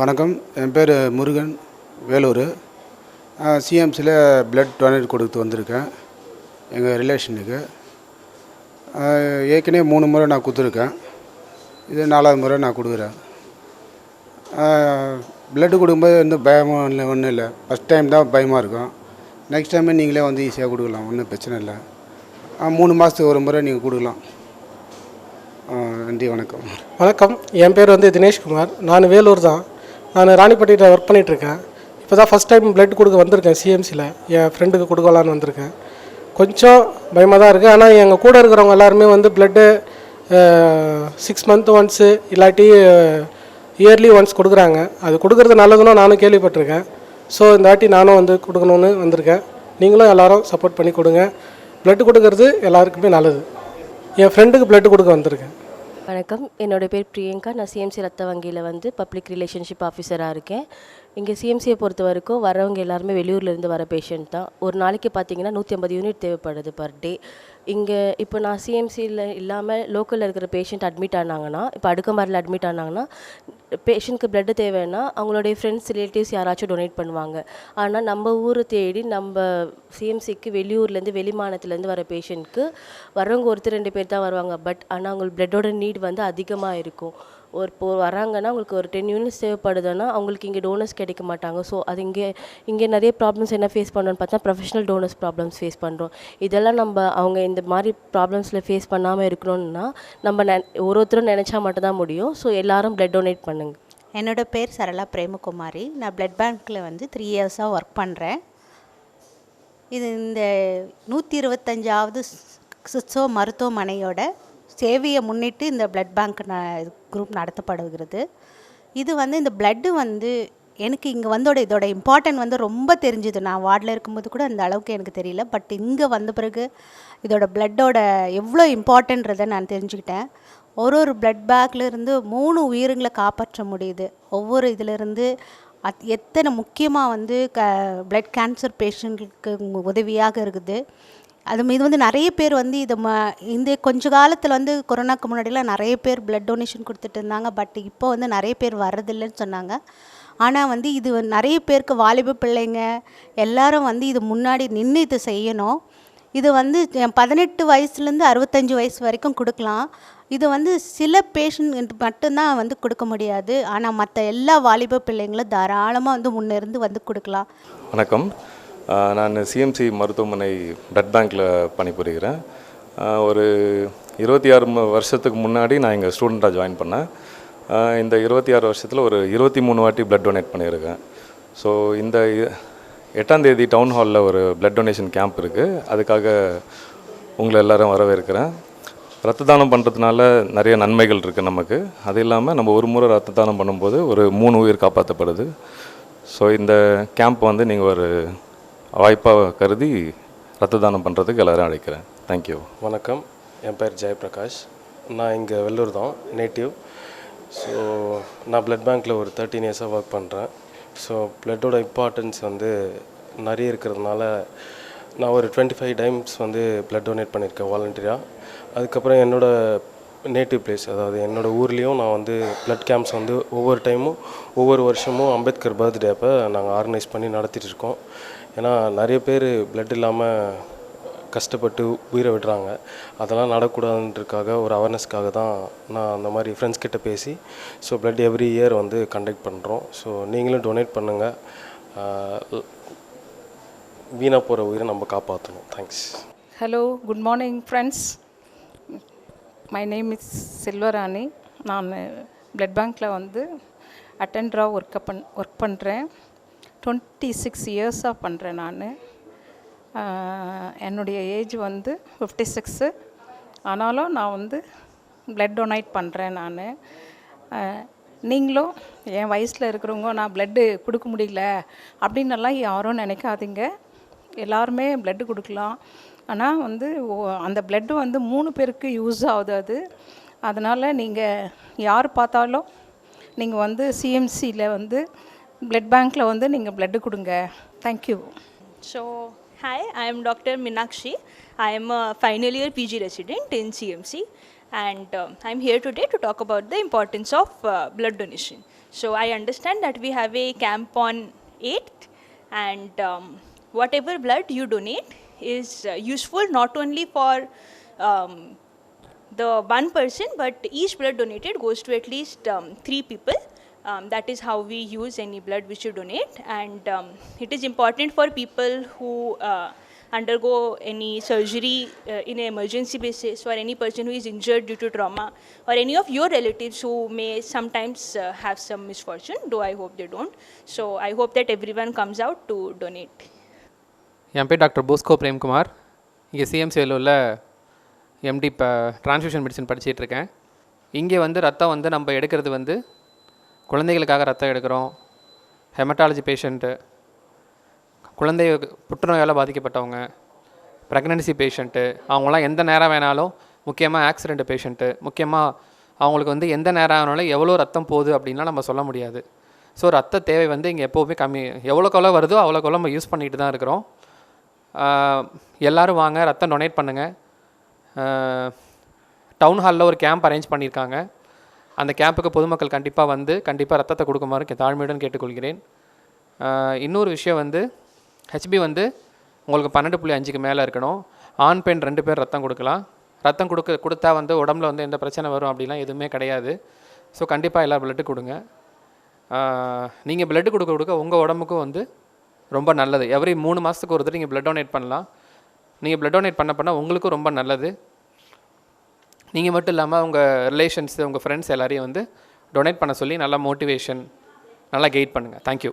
வணக்கம். என் பேர் முருகன் வேலூர். சிஎம்சியில் பிளட் டொனேட் கொடுத்து வந்திருக்கேன். எங்கள் ரிலேஷனுக்கு ஏற்கனவே மூணு முறை நான் கொடுத்துருக்கேன். இது நாலாவது முறை நான் கொடுக்குறேன். பிளட்டு கொடுக்கும்போது எந்த பயமும் இல்லை ஒன்றும் இல்லை. ஃபஸ்ட் டைம் தான் பயமாக இருக்கும். நெக்ஸ்ட் டைமே நீங்களே வந்து ஈஸியாக கொடுக்கலாம் ஒன்றும் பிரச்சனை இல்லை. மூணு மாதத்துக்கு ஒரு முறை நீங்கள் கொடுக்கலாம். நன்றி வணக்கம். வணக்கம். என் பேர் வந்து தினேஷ்குமார். நான் வேலூர் தான். நான் ராணிப்பட்டியில் ஒர்க் பண்ணிகிட்ருக்கேன் இப்போ தான் ஃபஸ்ட் டைம் பிளட் கொடுக்க வந்திருக்கேன் சிஎம்சியில் என் ஃப்ரெண்டுக்கு கொடுக்கலான்னு வந்திருக்கேன். கொஞ்சம் பயமாக தான் இருக்குது ஆனால் எங்கள் கூட இருக்கிறவங்க எல்லாருமே வந்து பிளட்டு சிக்ஸ் மந்த் ஒன்ஸு இல்லாட்டி இயர்லி ஒன்ஸ் கொடுக்குறாங்க. அது கொடுக்குறது நல்லதுன்னு நானும் கேள்விப்பட்டிருக்கேன். ஸோ இந்த வாட்டி நானும் வந்து கொடுக்கணுன்னு வந்திருக்கேன். நீங்களும் எல்லோரும் சப்போர்ட் பண்ணி கொடுங்க. பிளட் கொடுக்கறது எல்லாருக்குமே நல்லது. என் ஃப்ரெண்டுக்கு பிளட் கொடுக்க வந்திருக்கேன். வணக்கம். என்னோடய பேர் பிரியங்கா. நான் சிஎம்சி ரத்த வங்கியில் வந்து பப்ளிக் ரிலேஷன்ஷிப் ஆஃபீஸராக இருக்கேன். இங்கே சிஎம்சியை பொறுத்த வரைக்கும் வரவங்க எல்லாருமே வெளியூர்லேருந்து வர பேஷண்ட் தான். ஒரு நாளைக்கு பார்த்தீங்கன்னா நூற்றி ஐம்பது யூனிட் தேவைப்படுது பர் டே இங்கே இப்போ நான் சிஎம்சியில் இல்லாமல் லோக்கலில் இருக்கிற பேஷண்ட் அட்மிட் ஆனாங்கன்னா இப்போ அடுக்கமாரில் அட்மிட் ஆனாங்கன்னா பேஷண்ட்க்கு பிளட்டு தேவைன்னா அவங்களுடைய ஃப்ரெண்ட்ஸ் ரிலேட்டிவ்ஸ் யாராச்சும் டொனேட் பண்ணுவாங்க. ஆனால் நம்ம ஊரை தேடி நம்ம சிஎம்சிக்கு வெளியூர்லேருந்து வெளி மாநிலத்துலேருந்து வர பேஷண்ட்க்கு வரவங்க ஒருத்தர் ரெண்டு பேர் தான் வருவாங்க. பட் ஆனால் அவங்களுக்கு பிளட்டோட நீட் வந்து அதிகமாக இருக்கும். ஒரு இப்போ வராங்கன்னா அவங்களுக்கு ஒரு டென் யூனிட்ஸ் தேவைப்படுதுன்னா அவங்களுக்கு இங்கே டோனர்ஸ் கிடைக்க மாட்டாங்க. ஸோ அது இங்கே இங்கே நிறைய ப்ராப்ளம்ஸ் என்ன ஃபேஸ் பண்ணோன்னு பார்த்தா ப்ரொஃபஷனல் டோனர்ஸ் ப்ராப்ளம்ஸ் ஃபேஸ் பண்ணுறோம் இதெல்லாம் நம்ம அவங்க இந்த மாதிரி ப்ராப்ளம்ஸில் ஃபேஸ் பண்ணாமல் இருக்கணும்னா நம்ம நெ ஒரு ஒருத்தரும் நினச்சா மட்டும்தான் முடியும். ஸோ எல்லாரும் பிளட் டொனேட் பண்ணுங்க. என்னோட பேர் சரளா பிரேமகுமாரி. நான் பிளட் பேங்க்கில் வந்து த்ரீ இயர்ஸாக ஒர்க் பண்ணுறேன் இது இந்த நூற்றி இருபத்தஞ்சாவது சிஸ்ஸோ மருத்துவமனையோட சேவையை முன்னிட்டு இந்த பிளட் பேங்க் குரூப் நடத்தப்படுகிறது. இது வந்து இந்த பிளட்டு வந்து எனக்கு இங்கே வந்தோட இதோட இம்பார்ட்டன்ட் வந்து ரொம்ப தெரிஞ்சுது. நான் வார்டில் இருக்கும்போது கூட அந்த அளவுக்கு எனக்கு தெரியல. பட் இங்கே வந்த பிறகு இதோட பிளட்டோட எவ்வளோ இம்பார்ட்டன்றதை நான் தெரிஞ்சுக்கிட்டேன். ஒரு ஒரு பிளட் பேக்லேருந்து மூணு உயிர்களை காப்பாற்ற முடியுது. ஒவ்வொரு இதிலிருந்து அத் எத்தனை முக்கியமாக வந்து க பிளட் கேன்சர் பேஷண்ட்களுக்கு உதவியாக இருக்குது. அது இது வந்து நிறைய பேர் வந்து இதை ம இந்த கொஞ்ச காலத்தில் வந்து கொரோனாக்கு முன்னாடிலாம் நிறைய பேர் பிளட் டொனேஷன் கொடுத்துட்டு இருந்தாங்க. பட் இப்போ வந்து நிறைய பேர் வர்றதில்லைன்னு சொன்னாங்க. ஆனால் வந்து இது நிறைய பேருக்கு வாலிப பிள்ளைங்க எல்லாரும் வந்து இது முன்னாடி நின்று இதை செய்யணும். இது வந்து பதினெட்டு வயசுலேருந்து அறுபத்தஞ்சு வயசு வரைக்கும் கொடுக்கலாம். இது வந்து சில பேஷண்ட் மட்டும்தான் வந்து கொடுக்க முடியாது. ஆனால் மற்ற எல்லா வாலிப பிள்ளைங்களும் தாராளமாக வந்து முன்னிருந்து வந்து கொடுக்கலாம். வணக்கம். நான் சிஎம்சி மருத்துவமனை பிளட் பேங்க்கில் பணிபுரிகிறேன். ஒரு இருபத்தி ஆறு வருஷத்துக்கு முன்னாடி நான் இங்கே ஸ்டூடெண்ட்டாக ஜாயின் பண்ணேன். இந்த இருபத்தி ஆறு வருஷத்தில் ஒரு இருபத்தி மூணு வாட்டி பிளட் டொனேட் பண்ணியிருக்கேன். ஸோ இந்த எட்டாந்தேதி டவுன் ஹாலில் ஒரு பிளட் டொனேஷன் கேம்ப் இருக்குது அதுக்காக உங்களை எல்லோரும் வரவேற்கிறேன். ரத்த தானம் பண்ணுறதுனால நிறைய நன்மைகள் இருக்குது நமக்கு. அது இல்லாமல் நம்ம ஒரு முறை ரத்த தானம் பண்ணும்போது ஒரு மூணு உயிர் காப்பாற்றப்படுது ஸோ இந்த கேம்ப் வந்து நீங்கள் ஒரு வாய்ப்பாக கருதி ரத்த தானம் பண்ணுறதுக்கு எல்லோரும் அழைக்கிறேன் தேங்க்யூ வணக்கம். என் பேர் ஜெயபிரகாஷ். நான் இங்கே வெள்ளூர் தான் நேட்டிவ் ஸோ நான் பிளட் பேங்க்கில் ஒரு தேர்ட்டீன் இயர்ஸாக ஒர்க் பண்ணுறேன் ஸோ பிளட்டோட இம்பார்ட்டன்ஸ் வந்து நிறைய இருக்கிறதுனால நான் ஒரு டுவெண்ட்டி ஃபைவ் டைம்ஸ் வந்து பிளட் டொனேட் பண்ணியிருக்கேன் வாலண்டியராக அதுக்கப்புறம் என்னோடய நேட்டிவ் பிளேஸ் அதாவது என்னோடய ஊர்லேயும் நான் வந்து பிளட் கேம்ப்ஸ் வந்து ஒவ்வொரு டைமும் ஒவ்வொரு வருஷமும் அம்பேத்கர் பர்த்டே அப்போ நாங்கள் ஆர்கனைஸ் பண்ணி நடத்திட்டு இருக்கோம். ஏன்னா நிறைய பேர் பிளட் இல்லாமல் கஷ்டப்பட்டு உயிரை விடுறாங்க. அதெல்லாம் நடக்கூடாதுன்றதுக்காக ஒரு அவேர்னஸ்க்காக தான் நான் அந்த மாதிரி ஃப்ரெண்ட்ஸ் கிட்ட பேசி ஸோ பிளட் எவ்ரி இயர் வந்து கண்டக்ட் பண்ணுறோம் ஸோ நீங்களும் டொனேட் பண்ணுங்கள் வீணாக போகிற உயிரை நம்ம காப்பாற்றணும் thanks hello good morning friends my name is Selvarani நான் பிளட் பேங்க்கில் வந்து அட்டெண்டராக ஒர்க் பண் ஒர்க் பண்ணுறேன் டுவெண்ட்டி சிக்ஸ் இயர்ஸாக பண்ணுறேன் நான். என்னுடைய ஏஜ் வந்து ஃபிஃப்டி சிக்ஸு ஆனாலும் நான் வந்து பிளட் டொனேட் பண்ணுறேன் நான். நீங்களும் என் வயசில் இருக்கிறவங்க நான் பிளட்டு கொடுக்க முடியல அப்படின்னெல்லாம் யாரும் நினைக்காதீங்க. எல்லாருமே பிளட்டு கொடுக்கலாம். ஆனால் வந்து அந்த பிளட்டு வந்து மூணு பேருக்கு யூஸ் ஆகுது அது. அதனால் நீங்கள் யார் பார்த்தாலும் நீங்கள் வந்து சிஎம்சியில் வந்து பிளட் பேங்க்கில் வந்து நீங்கள் பிளட்டு கொடுங்க thank you So, hi, I am Dr. Minakshi. I am a final year PG resident in CMC, and um, I'm here today to talk about the importance of uh, blood donation. So I understand that we have a camp on 8th, and um, whatever blood you donate is uh, useful not only for um, the one person, but each blood donated goes to at least um, three people. Um, that is how we use any blood which you donate, and um, it is important for people who uh, undergo any surgery uh, in an emergency basis, or any person who is injured due to trauma, or any of your relatives who may sometimes uh, have some misfortune. Though I hope they don't. So I hope that everyone comes out to donate. என் பேர் doctor Bosco Premkumar இங்கே சிஎம்சியில் உள்ள empty இப்போ transfusion medicine படிச்சிட்டு இருக்கேன் இங்கே வந்து ரத்தம் வந்து நம்ம எடுக்கிறது வந்து குழந்தைகளுக்காக ரத்தம் எடுக்கிறோம். ஹெமட்டாலஜி பேஷண்ட்டு குழந்தை புற்றுநோயால் பாதிக்கப்பட்டவங்க ப்ரெக்னன்சி பேஷண்ட்டு அவங்களாம் எந்த நேரம் வேணாலும் முக்கியமாக ஆக்சிடெண்ட் பேஷண்ட்டு முக்கியமாக அவங்களுக்கு வந்து எந்த நேரம் ஆனாலும் எவ்வளோ ரத்தம் போகுது அப்படின்லாம் நம்ம சொல்ல முடியாது. ஸோ ரத்த தேவை வந்து இங்கே எப்போவுமே கம்மி எவ்வளோக்கு எவ்வளோ வருதோ அவ்வளோக்கெவ்வளோ நம்ம யூஸ் பண்ணிட்டு தான் இருக்கிறோம். எல்லோரும் வாங்க ரத்தம் டொனேட் பண்ணுங்கள் டவுன் ஹாலில் ஒரு கேம்ப் அரேஞ்ச் பண்ணியிருக்காங்க. அந்த கேம்புக்கு பொதுமக்கள் கண்டிப்பாக வந்து கண்டிப்பாக ரத்தத்தை கொடுக்குமாறு தாழ்மையுடன் கேட்டுக்கொள்கிறேன். இன்னொரு விஷயம் வந்து ஹெச்பி வந்து உங்களுக்கு பன்னெண்டு புள்ளி அஞ்சுக்கு மேலே இருக்கணும். ஆண் பெண் ரெண்டு பேர் ரத்தம் கொடுக்கலாம். ரத்தம் கொடுக்க கொடுத்தா வந்து உடம்புல வந்து எந்த பிரச்சனை வரும் அப்படிலாம் எதுவுமே கிடையாது. ஸோ கண்டிப்பாக எல்லா பிளட்டு கொடுங்க. நீங்கள் பிளட்டு கொடுக்க கொடுக்க உங்கள் உடம்புக்கும் வந்து ரொம்ப நல்லது. எவ்ரி மூணு மாதத்துக்கு ஒரு தடவை நீங்கள் பிளட் டொனேட் பண்ணலாம். நீங்கள் பிளட் டொனேட் பண்ண பண்ண உங்களுக்கும் ரொம்ப நல்லது. நீங்கள் மட்டும் இல்லாமல் உங்கள் ரிலேஷன்ஸ் உங்கள் ஃப்ரெண்ட்ஸ் எல்லாரையும் வந்து டொனேட் பண்ண சொல்லி நல்லா மோட்டிவேஷன் நல்லா கைட் பண்ணுங்கள் தேங்க்யூ